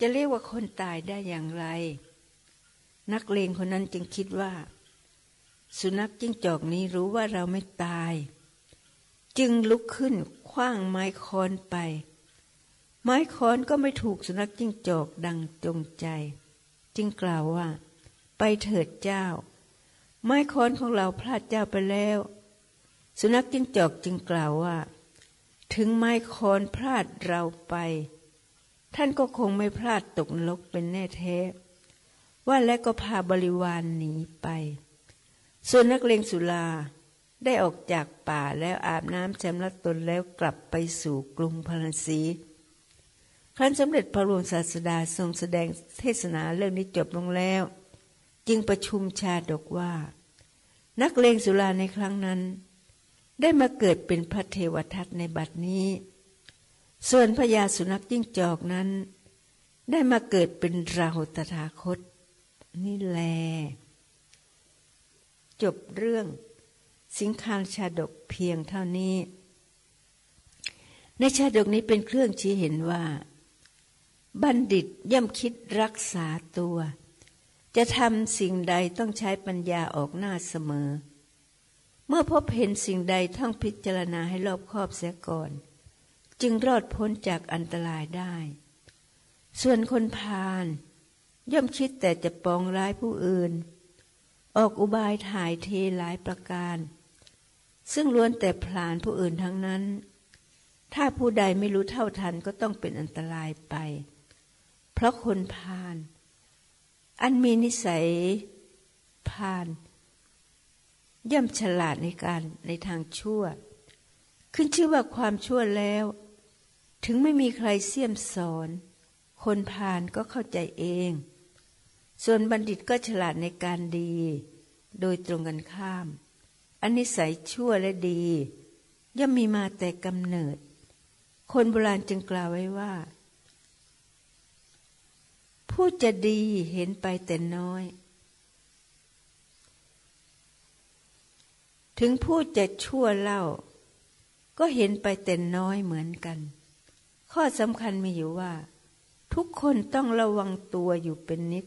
จะเรียกว่าคนตายได้อย่างไร นักเลงคนนั้นจึงคิดว่า สุนัขจิ้งจอกนี้รู้ว่าเราไม่ตาย จึงลุกขึ้นคว้างไม้ค้อนไป ไม้ค้อนก็ไม่ถูกสุนัขจิ้งจอกดังจงใจ จึงกล่าวว่า ไปเถิดเจ้า ไม้ค้อนของเราพลาดเจ้าไปแล้ว สุนัขจิ้งจอกจึงกล่าวว่า ถึงไม้ค้อนพลาดเราไป ท่านก็คงไม่พลาดตกนรกเป็นแน่แท้ ว่าและก็พาบริวารหนีไป ส่วนนักเลงสุลาได้ออกจากป่าแล้วอาบน้ำชำระตนแล้วกลับไปสู่กรุงพาราสีครั้นสำเร็จพระบรมศาสดาทรงแสดงเทศนาเรื่องนี้จบลงแล้ว จึงประชุมชาดกว่า นักเลงสุลาในครั้งนั้น ได้มาเกิดเป็นพระเทวทัตในบัดนี้ ส่วนพญาสุนัขจิ้งจอกนั้น ได้มาเกิดเป็นราตถาคต นี่แล จบเรื่องสิงคานชาดกเพียงเท่านี้ ในชาดกนี้เป็นเครื่องชี้เห็นว่า บัณฑิตย่อมคิดรักษาตัว จะทำสิ่งใดต้องใช้ปัญญาออกหน้าเสมอ เมื่อพบเห็นสิ่งใดต้องพิจารณาให้รอบคอบเสียก่อน จึงรอดพ้นจากอันตรายได้ ส่วนคนพาลย่อมคิดแต่จะปองร้ายผู้อื่น ออกอุบายถ่ายเทหลายประการ ซึ่งล้วนแต่พลานผู้อื่นทั้งนั้น ถ้าผู้ใดไม่รู้เท่าทันก็ต้องเป็นอันตรายไป เพราะคนพาลอันมีนิสัยพาลย่อมฉลาดในการในทางชั่ว ขึ้นชื่อว่าความชั่วแล้ว ถึงไม่มีใครเสี่ยมสอน คนพาลก็เข้าใจเอง ส่วนบัณฑิตก็ฉลาดในการดี โดยตรงกันข้าม อันนิสัยชั่วและดี ย่อมมีมาแต่กำเนิด คนโบราณจึงกล่าวไว้ว่า ผู้จะดีเห็นไปแต่น้อย ถึงผู้จะชั่วเล่า ก็เห็นไปแต่น้อยเหมือนกัน ข้อสำคัญมีอยู่ว่า ทุกคนต้องระวังตัวอยู่เป็นนิด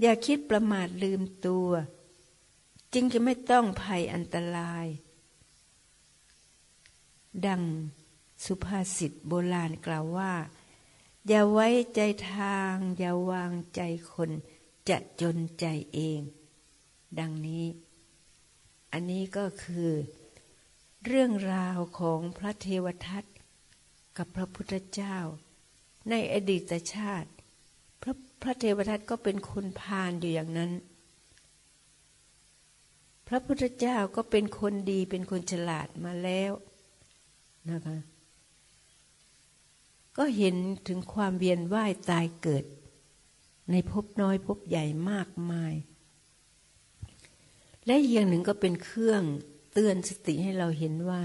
อย่าคิดประมาทลืมตัว จึงจะไม่ต้องภัยอันตราย ดังสุภาษิตโบราณกล่าวว่า อย่าไว้ใจทาง อย่าวางใจคนจะจนใจเอง ดังนี้ อันนี้ก็คือ เรื่องราวของพระเทวทัต กับพระพุทธเจ้า ในอดีตชาติ พระพระเทวทัตก็เป็นคนพาลอยู่อย่างนั้น พระพุทธเจ้าก็เป็นคนดีเป็นคนฉลาดมาแล้วนะคะ ก็เห็นถึงความเวียนว่ายตายเกิด ในภพน้อยภพใหญ่มากมาย และอย่างหนึ่งก็เป็นเครื่องเตือนสติให้เราเห็นว่า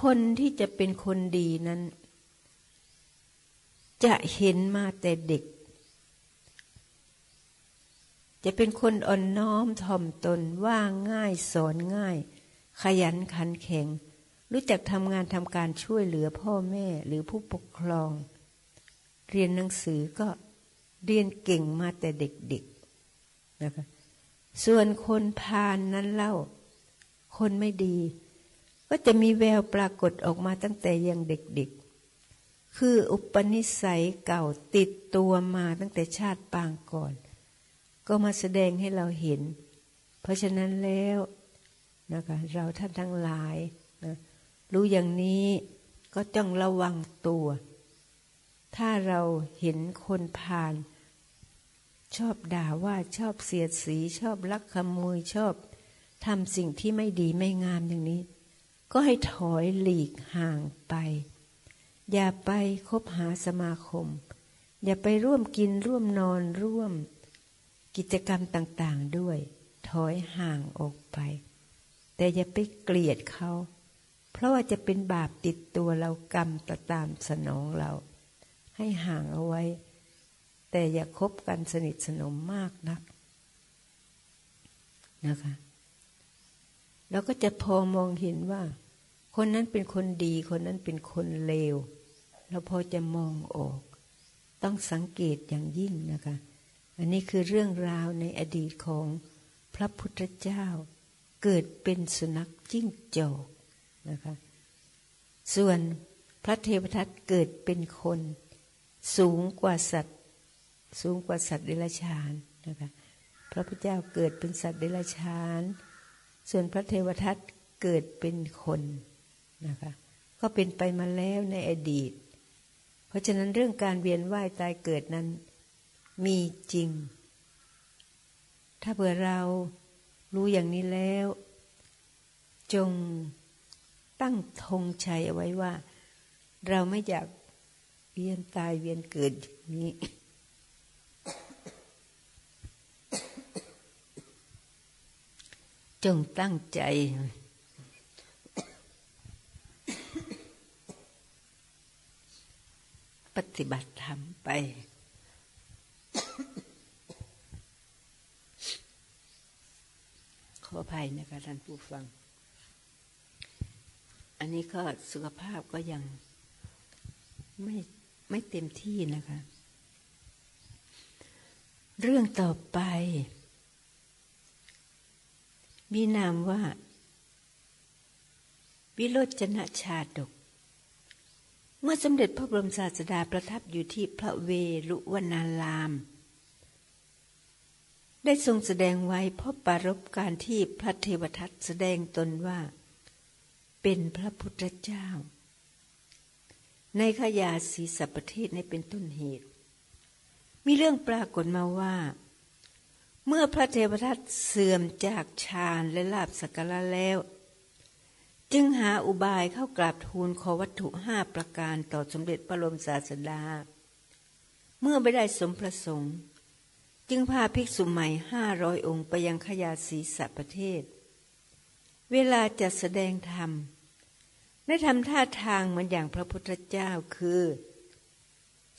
คนที่จะเป็นคนดีนั้น จะเห็นมาแต่เด็ก จะเป็นคนอ่อนน้อมถ่อมตนว่าง่ายสอนง่าย ขยันขันแข็ง รู้จักทำงานทำการช่วยเหลือพ่อแม่หรือผู้ปกครอง เรียนหนังสือก็เรียนเก่งมาแต่เด็กๆนะคะส่วนคนพานนั้นเล่า คนไม่ดี ก็จะมีแววปรากฏออกมาตั้งแต่ยังเด็กๆ คืออุปนิสัยเก่าติดตัวมาตั้งแต่ชาติปางก่อน ก็มาแสดงให้เราเห็น เพราะฉะนั้นแล้วนะคะเราท่านทั้งหลายนะรู้อย่างนี้ก็ต้องระวังตัว ถ้าเราเห็นคนผ่าน ชอบด่าว่าชอบเสียดสี ชอบลักขโมยชอบทำสิ่งที่ไม่ดีไม่งามอย่างนี้ ก็ให้ถอยหลีกห่างไป อย่าไปคบหาสมาคม อย่าไปร่วมกินร่วมนอนร่วม กิจกรรมต่างๆด้วย ถอยห่างออกไป แต่อย่าไปเกลียดเขา เพราะว่าจะเป็นบาปติดตัวเรากรรมตตามสนองเรา ให้ห่างเอาไว้ แต่อย่าคบกันสนิทสนมมากนักนะคะเราก็จะพอมองเห็นว่า คนนั้นเป็นคนดี คนนั้นเป็นคนเลว เราพอจะมองออก ต้องสังเกตอย่างยิ่งนะคะ อันนี้คือเรื่องราวในอดีตของพระพุทธเจ้า เกิดเป็นสุนัขจิ้งจอกนะคะ ส่วนพระเทวทัตเกิดเป็นคน สูงกว่าสัตว์ สูงกว่าสัตว์เดรัจฉานนะคะพระพุทธเจ้าเกิดเป็นสัตว์เดรัจฉาน ส่วนพระเทวทัตเกิดเป็นคน นะคะก็เป็นไปมาแล้วในอดีต เพราะฉะนั้นเรื่องการเวียนว่ายตายเกิดนั้น มีจริง ถ้าเผื่อเรารู้อย่างนี้แล้ว จงตั้งธงชัยเอาไว้ว่า เราไม่อยากเวียนตายเวียนเกิดอย่างนี้จงตั้งใจ ปฏิบัติธรรมไป ขออภัยนะคะท่านผู้ฟัง อันนี้ก็สุขภาพก็ยังไม่ไม่เต็มที่นะคะ เรื่องต่อไป มีนามว่า วิโรจนะชาดก เมื่อสมเด็จพระบรมศาสดาประทับอยู่ที่พระเวรุวนาราม ได้ทรงแสดงไว้เพราะปารบการที่พระเทวทัตแสดงตนว่า เป็นพระพุทธเจ้า ในขยาศีสัประเทศในเป็นต้นเหตุ มีเรื่องปรากฏมาว่า เมื่อพระเทวทัตเสื่อมจากฌานและลาบสักการะแล้ว จึงหาอุบายเข้ากราบทูลขอวัตถุห้าประการต่อสมเด็จพระลมศาสดา เมื่อไม่ได้สมประสงค์ จึงพาภิกษุใหม่ห้าร้อยองค์ไปยังขยาศีสัประเทศ เวลาจะแสดงธรรม ได้ทำท่าทางเหมือนอย่างพระพุทธเจ้าคือ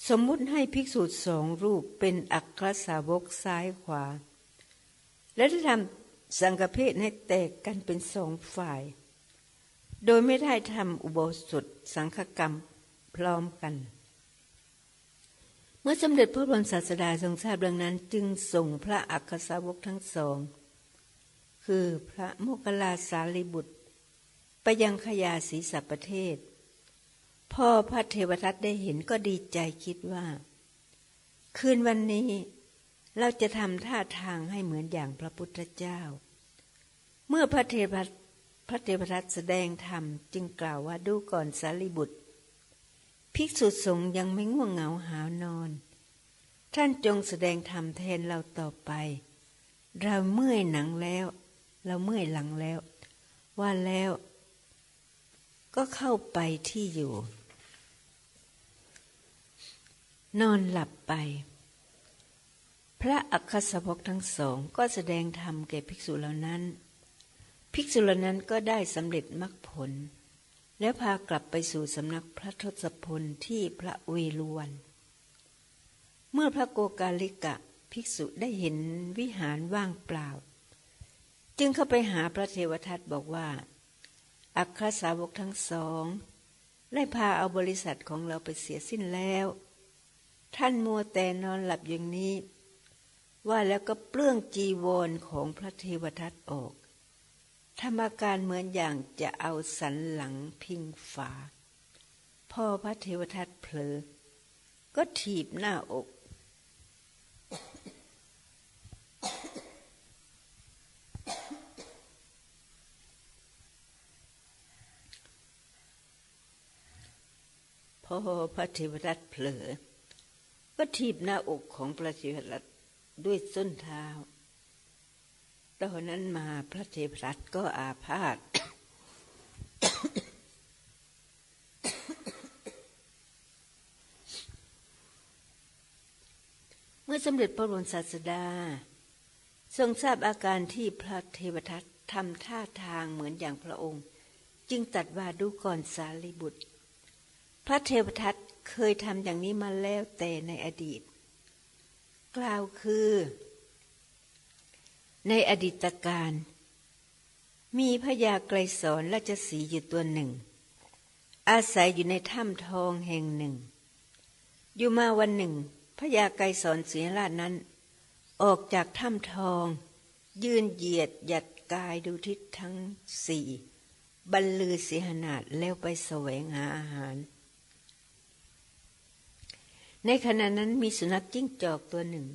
สมมุติให้ภิกษุสองรูปเป็นอัครสาวกซ้ายขวา และได้ทำสังฆเพศให้แตกกันเป็นสองฝ่าย โดยไม่ได้ทำอุโบสถสังฆกรรมพร้อมกัน เมื่อสมเด็จพระบรมศาสดาทรงทราบเรื่องนั้นจึงส่งพระอัครสาวกทั้งสอง คือพระโมคคัลลาสารีบุตร ไปยังขยาศีสัประเทศ พ่อพระเทวทัตได้เห็นก็ดีใจคิดว่า คืนวันนี้เราจะทำท่าทางให้เหมือนอย่างพระพุทธเจ้า เมื่อพระเทว พระเทวทัตแสดงธรรมจึงกล่าวว่าดูก่อนสารีบุตร ภิกษุสงฆ์ยังไม่ง่วงเหงาหานอน ท่านจงแสดงธรรมแทนเราต่อไป เราเมื่อยหนังแล้ว เราเมื่อยหลังแล้ว ว่าแล้ว ก็เข้าไปที่อยู่ นอนหลับไป พระอัคสภกทั้งสองก็แสดงธรรมแก่ภิกษุเหล่านั้น ภิกษุเหล่านั้นก็ได้สำเร็จมรรคผล แล้วพากลับไปสู่สำนักพระทศพลที่พระเวฬุวัน เมื่อพระโกกาลิกะภิกษุได้เห็นวิหารว่างเปล่า จึงเข้าไปหาพระเทวทัตบอกว่า อัครสาวกทั้งสองได้พาเอาบริษัทของเราไปเสียสิ้นแล้ว ท่านมัวแต่นอนหลับอย่างนี้ ว่าแล้วก็เปลื้องจีวรของพระเทวทัตออก ทำอาการเหมือนอย่างจะเอาสันหลังพิงฝา พ่อพระเทวทัตเผลอ ก็ถีบหน้าอก พ่อพระเทวรัตเผลอ ก็ทีบหน้าอกของพระเทวรัตด้วยส้นเท้า ตอนนั้นมาพระเทวรัตก็อาพาธเมื่อสมเด็จพระบรมศาสดา ทรงทราบอาการที่พระเทวทัตทำท่าทางเหมือนอย่างพระองค์ จึงตัดว่าดูก่อนสารีบุตร พระเทวทัตเคยทำอย่างนี้มาแล้วแต่ในอดีต กล่าวคือ ในอดีตการ มีพญาไกรสอนราชสีอยู่ตัวหนึ่ง อาศัยอยู่ในถ้ำทองแห่งหนึ่ง อยู่มาวันหนึ่งพระยาไกรสอนเสีราชนั้น ออกจากถ้ำทอง ยืนเหยียดหยัดกายดูทิศทั้งสี่บรรลือเสียหนาดแล้วไปแสวงหาอาหาร ในขณะนั้นมีสุนัขจิ้งจอกตัวหนึ่ง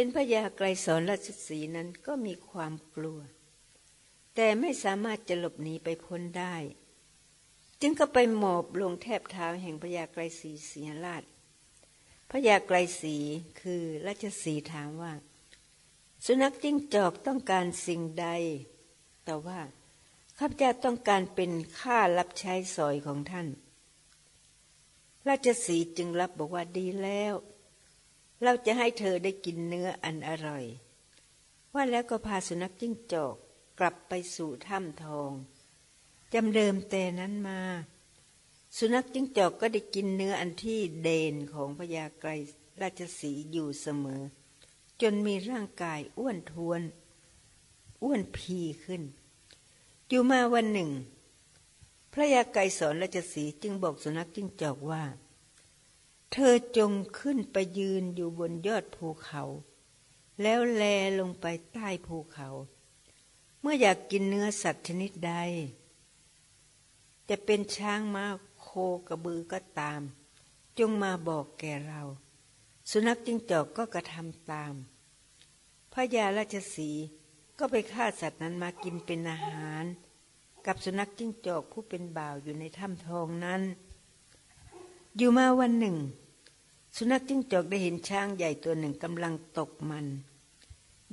ห็นพระยาไกรสอนราชสีนั้นก็มีความกลัว แต่ไม่สามารถจะหลบหนีไปพ้นได้ จึงก็ไปหมอบลงแทบเท้าแห่งพระยาไกรศรีเสียราชพระยาไกรศรีคือราชสีถามว่า สุนัขจิ้งจอกต้องการสิ่งใด แต่ว่าข้าพเจ้าต้องการเป็นข้ารับใช้สอยของท่าน ราชสีจึงรับบอกว่าดีแล้ว เราจะให้เธอได้กินเนื้ออันอร่อย ว่าแล้วก็พาสุนัขจิ้งจอกกลับไปสู่ถ้ำทองจำเดิมแต่นั้นมา สุนัขจิ้งจอกก็ได้กินเนื้ออันที่เด่นของพญาไกรราชสีอยู่เสมอ จนมีร่างกายอ้วนทวน อ้วนพีขึ้น อยู่มาวันหนึ่ง พระยาไกรสอนราชสีจึงบอกสุนัขจิ้งจอกว่า เธอจงขึ้นไปยืนอยู่บนยอดภูเขา แล้วแลลงไปใต้ภูเขา เมื่ออยากกินเนื้อสัตว์ชนิดใด จะเป็นช้างม้าโคกระบือก็ตาม จงมาบอกแก่เรา สุนัขจิ้งจอกก็กระทำตาม พระยาราชสีก็ไปฆ่าสัตว์นั้นมากินเป็นอาหาร กับสุนัขจิ้งจอกผู้เป็นบ่าวอยู่ในถ้ำทองนั้น อยู่มาวันหนึ่ง สุนัขจิ้งจอกได้เห็นช้างใหญ่ตัวหนึ่งกำลังตกมัน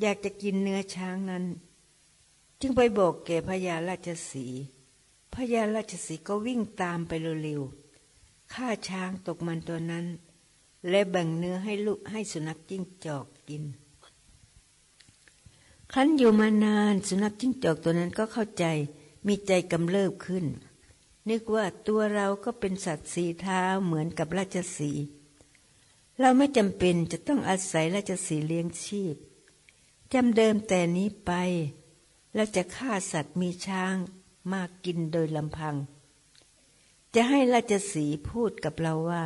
อยากจะกินเนื้อช้างนั้น จึงไปบอกแก่พระยาราชสีพระยาราชสีก็วิ่งตามไปเร็วๆฆ่าช้างตกมันตัวนั้น และแบ่งเนื้อให้ลูกให้สุนัขจิ้งจอกกินครั้นอยู่มานานสุนัขจิ้งจอกตัวนั้นก็เข้าใจมีใจกำเริบขึ้น นึกว่าตัวเราก็เป็นสัตว์สีเท้าเหมือนกับราชสี เราไม่จำเป็นจะต้องอาศัยราชสีเลี้ยงชีพจำเดิมแต่นี้ไปแล้วจะฆ่าสัตว์มีช้างมากินโดยลำพัง จะให้ราชสีพูดกับเราว่า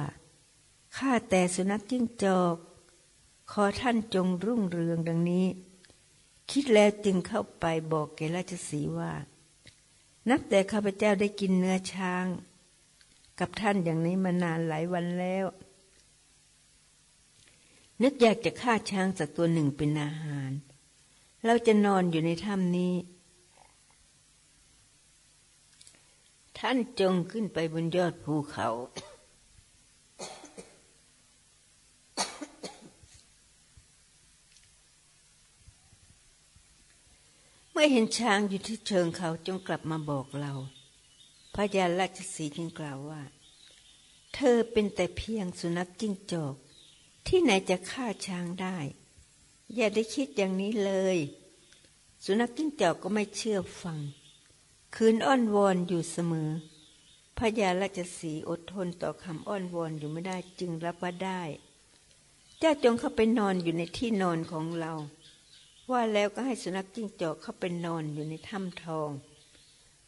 ข้าแต่สุนัขจิ้งจอก ขอท่านจงรุ่งเรืองดังนี้ คิดแล้วจึงเข้าไปบอกแกราชสีว่า นับแต่ข้าพเจ้าได้กินเนื้อช้าง กับท่านอย่างนี้มานานหลายวันแล้ว นึกอยากจะฆ่าช้างสักตัวหนึ่งเป็นอาหาร เราจะนอนอยู่ในถ้ำนี้ ท่านจงขึ้นไปบนยอดภูเขา มื่อเห็นช้างอยู่ที่เชิงเขาจงกลับมาบอกเรา พระยาราชสีจึงกล่าวว่า เธอเป็นแต่เพียงสุนัขจิ้งจอกที่ไหนจะฆ่าช้างได้ อย่าได้คิดอย่างนี้เลย สุนัขจิ้งจอกก็ไม่เชื่อฟัง คืนอ้อนวอนอยู่เสมอ พระยาราชสีอดทนต่อคำอ้อนวอนอยู่ไม่ได้จึงรับว่าได้ เจ้าจงเข้าไปนอนอยู่ในที่นอนของเรา ว่าแล้วก็ให้สุนัขจิ้งจอกเข้าไปนอนอยู่ในถ้ำทอง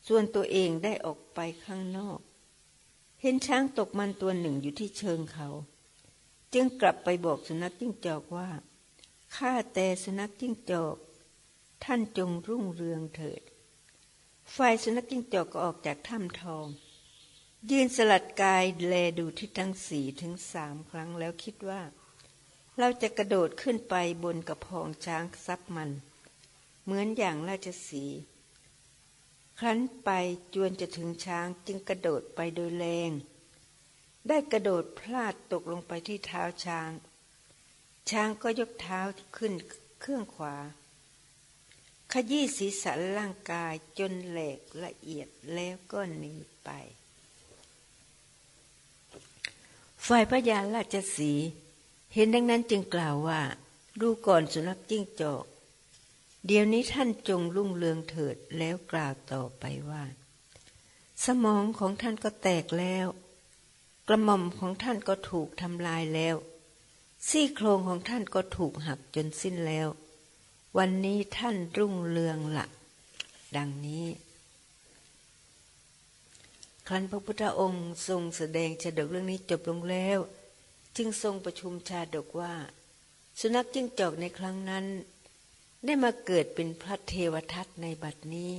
ส่วนตัวเองได้ออกไปข้างนอก เห็นช้างตกมันตัวหนึ่งอยู่ที่เชิงเขา จึงกลับไปบอกสุนัขจิ้งจอกว่า ข้าแต่สุนัขจิ้งจอก ท่านจงรุ่งเรืองเถิด ฝ่ายสุนัขจิ้งจอกก็ออกจากถ้ำทอง ยืนสลัดกายแลดูที่ทั้งสี่ถึงสามครั้งแล้วคิดว่า เราจะกระโดดขึ้นไปบนกระพองช้างซับมัน เหมือนอย่างราชสีครั้นไปจวนจะถึงช้างจึงกระโดดไปโดยแรง ได้กระโดดพลาดตกลงไปที่เท้าช้าง ช้างก็ยกเท้าขึ้นเครื่องขวา ขยี้ศีรษะร่างกายจนแหลกละเอียดแล้วก็หนีไป ฝ่ายพระยาราชสี เห็นดังนั้นจึงกล่าวว่า ดูก่อนสุนัขจิ้งจอก เดี๋ยวนี้ท่านจงรุ่งเรืองเถิดแล้วกล่าวต่อไปว่า สมองของท่านก็แตกแล้ว กระหม่อมของท่านก็ถูกทำลายแล้ว ซี่โครงของท่านก็ถูกหักจนสิ้นแล้ว วันนี้ท่านรุ่งเรืองละดังนี้ ครั้นพระพุทธองค์ทรงแสดงฉดกเรื่องนี้จบลงแล้ว จึงทรงประชุมชาดกว่า สุนัขจิ้งจอกในครั้งนั้น ได้มาเกิดเป็นพระเทวทัตในบัดนี้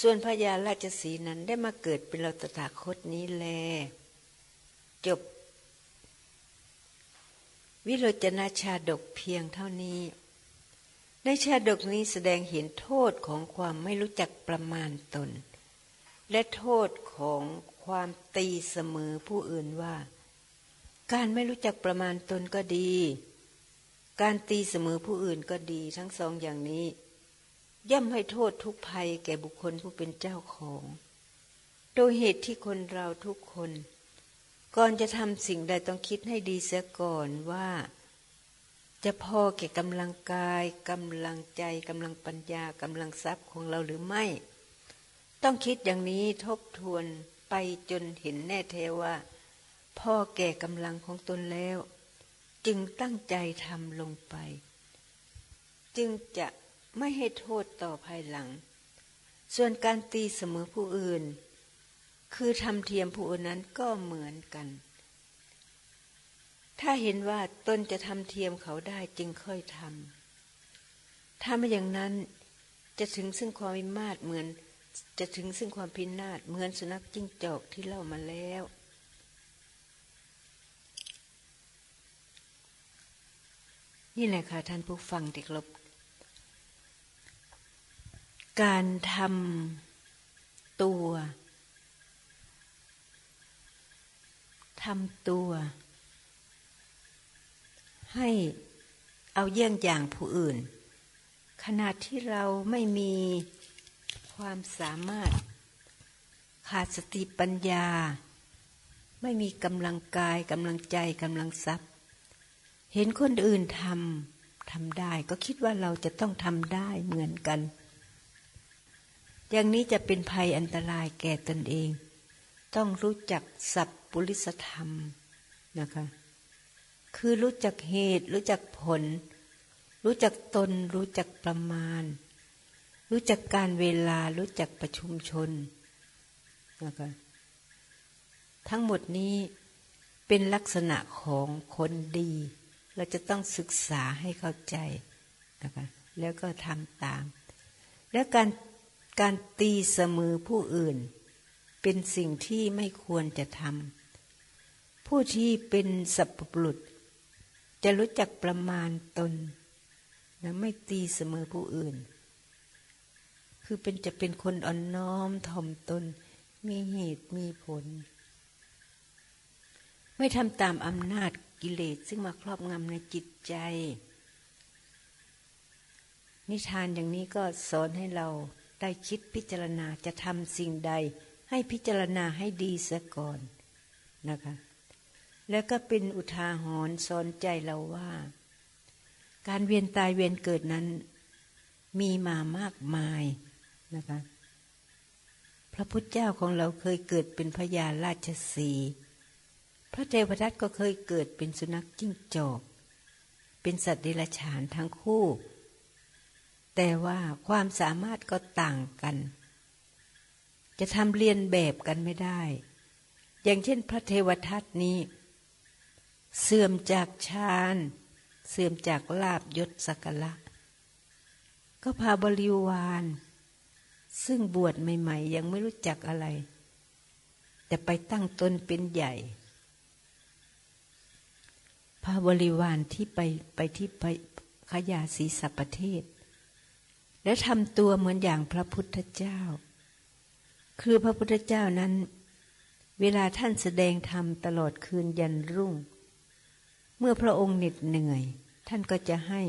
ส่วนพญาราชสีนั้นได้มาเกิดเป็นเราตถาคตนี้แล จบ วิโรจนาชาดกเพียงเท่านี้ ในชาดกนี้แสดงเห็นโทษของความไม่รู้จักประมาณตน และโทษของความตีเสมอผู้อื่นว่า การไม่รู้จักประมาณตนก็ดี การตีเสมอผู้อื่นก็ดีทั้งสองอย่างนี้ ย่อมให้โทษทุกภัยแก่บุคคลผู้เป็นเจ้าของ โดยเหตุที่คนเราทุกคน ก่อนจะทำสิ่งใดต้องคิดให้ดีเสียก่อนว่า จะพอแก่กำลังกายกำลังใจกำลังปัญญากำลังทรัพย์ของเราหรือไม่ ต้องคิดอย่างนี้ทบทวนไปจนเห็นแน่แท้ว่า พ่อแก่กำลังของตนแล้ว จึงตั้งใจทำลงไป จึงจะไม่ให้โทษต่อภายหลัง ส่วนการตีเสมอผู้อื่น คือทำเทียมผู้อื่นนั้นก็เหมือนกัน ถ้าเห็นว่าตนจะทำเทียมเขาได้จึงค่อยทำถ้าไม่อย่างนั้นจะถึงซึ่งความวิมาทเหมือน จะถึงซึ่งความพินาศเหมือนสุนัขจิ้งจอกที่เล่ามาแล้ว นี่แหละค่ะท่านผู้ฟังที่ครบการทำตัวทำตัว ให้เอาเยี่ยงอย่างผู้อื่นขนาดที่เราไม่มีความสามารถ ขาดสติปัญญา ไม่มีกำลังกายกำลังใจกำลังทรัพย์ เห็นคนอื่นทำทำได้ ก็คิดว่าเราจะต้องทำได้เหมือนกัน อย่างนี้จะเป็นภัยอันตรายแก่ตนเอง ต้องรู้จักสัพปุริสธรรมนะคะ คือรู้จักเหตุรู้จักผล รู้จักตน รู้จักประมาณ รู้จักการเวลารู้จักประชุมชนนะคะทั้งหมดนี้เป็นลักษณะของคนดี เราจะต้องศึกษาให้เข้าใจนะคะแล้วก็ทำตาม แล้วการการตีเสมอผู้อื่น เป็นสิ่งที่ไม่ควรจะทำผู้ที่เป็นสัพปรุษ จะรู้จักประมาณตนนะไม่ตีเสมอผู้อื่น คือเป็นจะเป็นคนอ่อนน้อมถ่อมตน มีเหตุมีผล ไม่ทำตามอำนาจกิเลสซึ่งมาครอบงำในจิตใจ นิทานอย่างนี้ก็สอนให้เราได้คิดพิจารณาจะทำสิ่งใด ให้พิจารณาให้ดีเสียก่อนนะคะ แล้วก็เป็นอุทาหรณ์สอนใจเราว่า การเวียนตายเวียนเกิดนั้นมีมามากมายนะคะ พระพุทธเจ้าของเราเคยเกิดเป็นพญาราชสี พระเทวทัตก็เคยเกิดเป็นสุนัขจิ้งจอก เป็นสัตว์เดรัจฉานทั้งคู่ แต่ว่าความสามารถก็ต่างกัน จะทำเรียนแบบกันไม่ได้ อย่างเช่นพระเทวทัตนี้ เสื่อมจากฌานเสื่อมจากลาบยศสักละ ก็พาบริวารซึ่งบวชใหม่ ๆ ยังไม่รู้จักอะไร แต่ไปตั้งตนเป็นใหญ่ พระบริวารที่ไปไปที่ไปขยาศีสัประเทศ และทำตัวเหมือนอย่างพระพุทธเจ้า คือพระพุทธเจ้านั้น เวลาท่านแสดงธรรมตลอดคืนยันรุ่ง เมื่อพระองค์เหน็ดเหนื่อย ท่านก็จะให้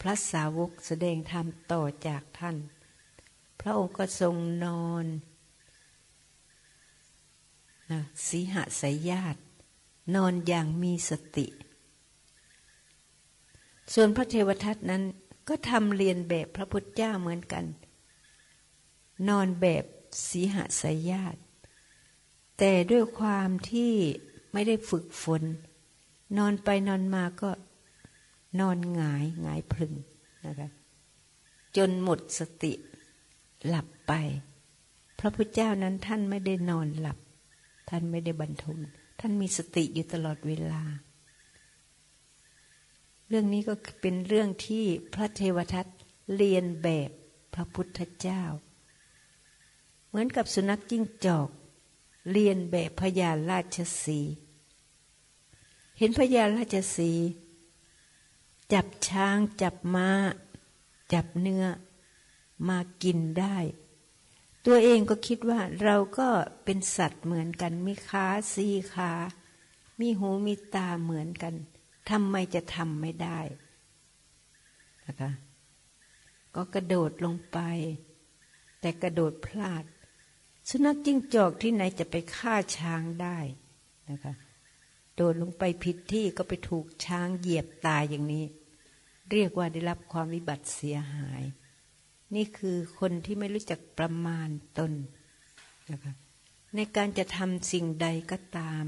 พระสาวกแสดงธรรมต่อจากท่าน พระองค์ก็ทรงนอนนะสีหสายญาติ นอนอย่างมีสติ ส่วนพระเทวทัตนั้นก็ทำเรียนแบบพระพุทธเจ้าเหมือนกัน นอนแบบสีหสายญาติ แต่ด้วยความที่ไม่ได้ฝึกฝน นอนไปนอนมาก็นอนหงายหงายพึงนะคะจนหมดสติหลับไป พระพุทธเจ้านั้นท่านไม่ได้นอนหลับ ท่านไม่ได้บรรทมท่านมีสติอยู่ตลอดเวลา เรื่องนี้ก็เป็นเรื่องที่พระเทวทัตเรียนแบบพระพุทธเจ้า เหมือนกับสุนัขจิ้งจอก เรียนแบบพญาราชสีเห็นพญาราชสีจับช้างจับม้า จับเนื้อ มากินได้ ตัวเองก็คิดว่าเราก็เป็นสัตว์เหมือนกัน มีขาสี่ขา มีหูมีตาเหมือนกันทำไมจะทำไม่ได้นะคะก็กระโดดลงไป แต่กระโดดพลาด สุนัขจิ้งจอกที่ไหนจะไปฆ่าช้างได้นะคะโดดลงไปผิดที่ก็ไปถูกช้างเหยียบตายอย่างนี้ เรียกว่าได้รับความวิบัติเสียหาย นี่คือคนที่ไม่รู้จักประมาณตนนะคะในการจะทำสิ่งใดก็ตาม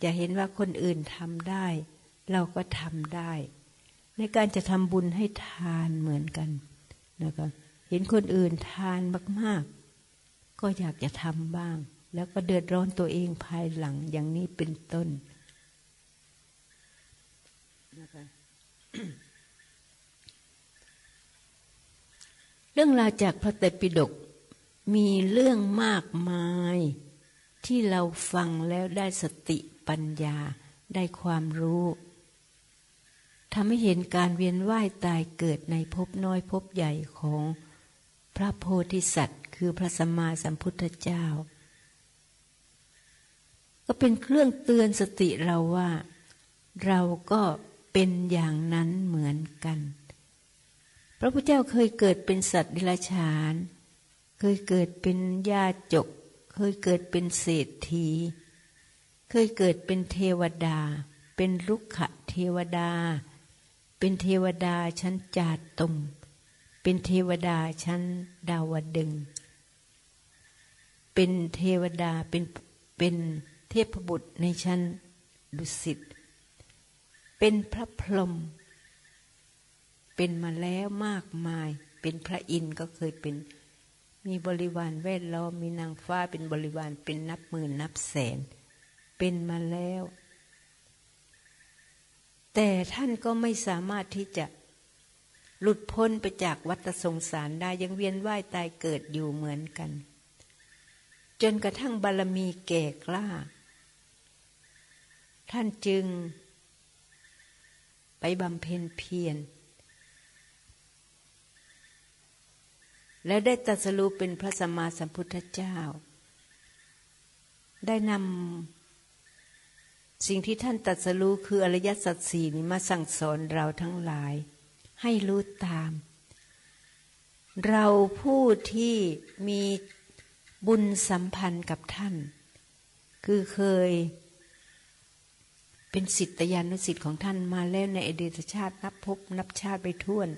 อย่าเห็นว่าคนอื่นทำได้ เราก็ทำได้ ในการจะทำบุญให้ทานเหมือนกันนะคะเห็นคนอื่นทานมากๆ ก็อยากจะทำบ้าง แล้วก็เดือดร้อนตัวเองภายหลังอย่างนี้เป็นต้นนะคะ เรื่องราวจากพระไตรปิฎกมีเรื่องมากมาย ที่เราฟังแล้วได้สติปัญญาได้ความรู้ทำให้เห็นการเวียนว่ายตายเกิดในภพน้อยภพใหญ่ของพระโพธิสัตว์ คือพระสัมมาสัมพุทธเจ้า ก็เป็นเครื่องเตือนสติเราว่า เราก็เป็นอย่างนั้นเหมือนกัน พระพุทธเจ้าเคยเกิดเป็นสัตว์ดิลฉาน เคยเกิดเป็นญาจก เคยเกิดเป็นเศรษฐี เคยเกิดเป็นเทวดา เป็นลุกขะเทวดา เป็นเทวดาชั้นจาตุมเป็นเทวดาชั้นดาวดึง เป็นเทวดาเป็นเป็นเทพบุตรในชั้นดุสิต เป็นพระพรหม เป็นมาแล้วมากมาย เป็นพระอินทร์ก็เคยเป็น มีบริวารแวดล้อมมีนางฟ้าเป็นบริวารเป็นนับหมื่นนับแสน เป็นมาแล้ว แต่ท่านก็ไม่สามารถที่จะหลุดพ้นไปจากวัฏสงสารได้ยังเวียนว่ายตายเกิดอยู่เหมือนกัน จนกระทั่งบารมีแก่กล้า ท่านจึง ไปบำเพ็ญเพียร และได้ตรัสรู้เป็นพระสัมมาสัมพุทธเจ้า ได้นำสิ่งที่ท่านตัดสรู้คืออริยสัจสี่นี้มาสั่งสอนเราทั้งหลาย ให้รู้ตาม เราผู้ที่มีบุญสัมพันธ์กับท่าน คือเคยเป็นสิทธิยานุสิทธิ์ของท่านมาแล้วในอดีตชาตินับพบนับชาติไปท่วน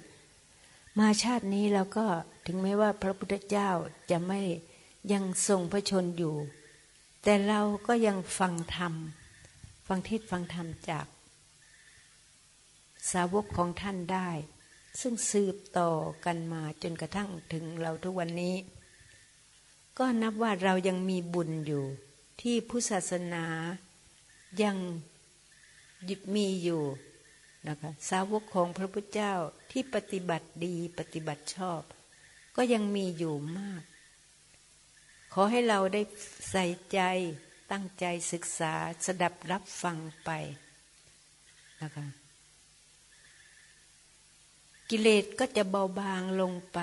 มาชาตินี้เราก็ ถึงแม้ว่าพระพุทธเจ้าจะไม่ยังทรงพระชนอยู่ แต่เราก็ยังฟังธรรม ฟังเทศฟังธรรมจาก สาวกของท่านได้ ซึ่งสืบต่อกันมาจนกระทั่งถึงเราทุกวันนี้ ก็นับว่าเรายังมีบุญอยู่ ที่พุทธศาสนายังมีอยู่นะคะสาวกของพระพุทธเจ้าที่ปฏิบัติดีปฏิบัติชอบ ก็ยังมีอยู่มาก ขอให้เราได้ใส่ใจตั้งใจศึกษาสดับรับฟังไปนะคะกิเลสก็จะเบาบางลงไป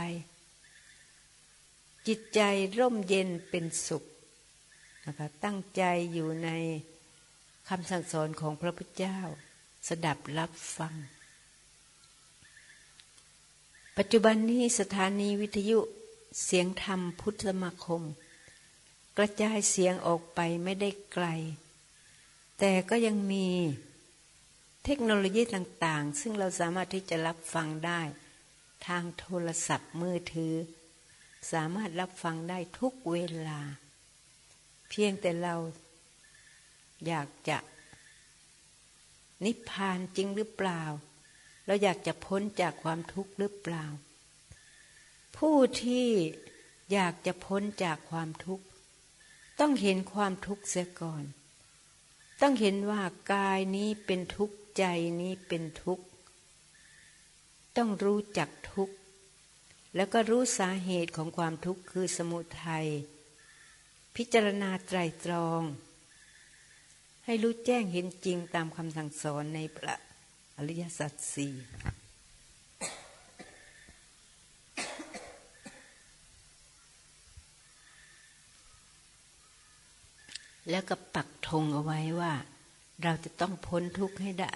จิตใจร่มเย็นเป็นสุขนะคะตั้งใจอยู่ในคำสั่งสอนของพระพุทธเจ้า สดับรับฟัง ปัจจุบันนี้สถานีวิทยุเสียงธรรมพุทธสมาคม กระจายเสียงออกไปไม่ได้ไกล แต่ก็ยังมีเทคโนโลยีต่างๆ ซึ่งเราสามารถที่จะรับฟังได้ ทางโทรศัพท์มือถือ สามารถรับฟังได้ทุกเวลา เพียงแต่เราอยากจะนิพพานจริงหรือเปล่า เราอยากจะพ้นจากความทุกข์หรือเปล่า ผู้ที่อยากจะพ้นจากความทุกข์ ต้องเห็นความทุกข์เสียก่อน ต้องเห็นว่ากายนี้เป็นทุกข์ใจนี้เป็นทุกข์ ต้องรู้จักทุกข์ แล้วก็รู้สาเหตุของความทุกข์คือสมุทัยพิจารณาไตรตรอง ให้รู้แจ้งเห็นจริงตามคำสั่งสอนในพระ อริยสัจสี่แล้วก็ปักธงเอาไว้ว่า เราจะต้องพ้นทุกข์ให้ได้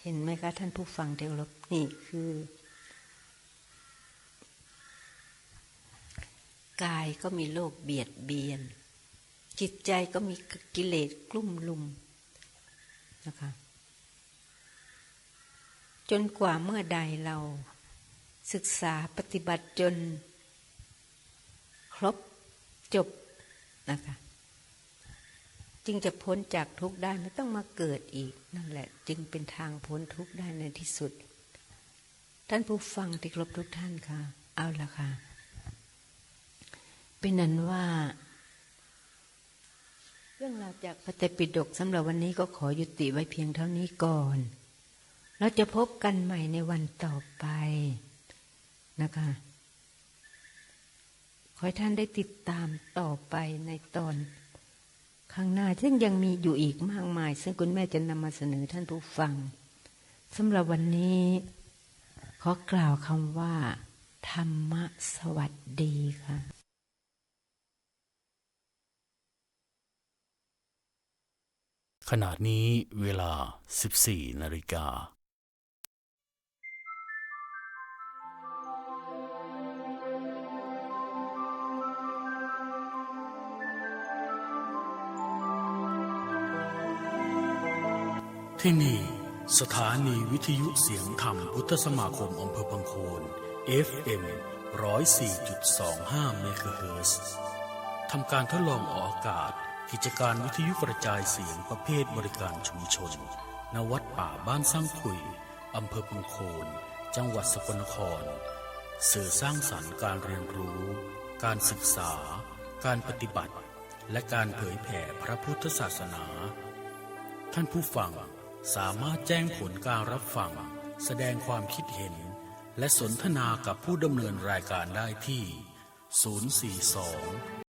เห็นไหมคะท่านผู้ฟังเคารพนี่คือ กายก็มีโรคเบียดเบียน จิตใจก็มีกิเลสกลุ่มลุมนะคะจนกว่าเมื่อใดเราศึกษาปฏิบัติจน ครบจบนะคะจึงจะพ้นจากทุกข์ได้ไม่ต้องมาเกิดอีกนั่นแหละ จึงเป็นทางพ้นทุกข์ได้ในที่สุด ท่านผู้ฟังที่ครบทุกท่านค่ะ เอาละค่ะ เป็นนั้นว่า เรื่องราวจากพระไตรปิฎกสำหรับวันนี้ก็ขอยุติไว้เพียงเท่านี้ก่อน เราจะพบกันใหม่ในวันต่อไปนะคะ ขอให้ท่านได้ติดตามต่อไปในตอนข้างหน้า ซึ่งยังมีอยู่อีกมากมาย ซึ่งคุณแม่จะนำมาเสนอท่านผู้ฟังสำหรับวันนี้ ขอกล่าวคำว่า ธรรมสวัสดีค่ะ ขณะนี้เวลา 14 นาฬิกาที่นี่ สถานีวิทยุเสียงธรรมพุทธสมาคมอำเภอบางโคน FM 104.25เมกะเฮิรตซ์ทำการทดลองออกอากาศ กิจการวิทยุกระจายเสียงประเภทบริการชุมชน ณ วัดป่าบ้านสร้างขุย อำเภอบางโคน จังหวัดสกลนคร สื่อสร้างสรรค์การเรียนรู้ การศึกษา การปฏิบัติ และการเผยแผ่พระพุทธศาสนา ท่านผู้ฟังสามารถแจ้งผลการรับฟัง แสดงความคิดเห็น และสนทนากับผู้ดำเนินรายการได้ที่ 042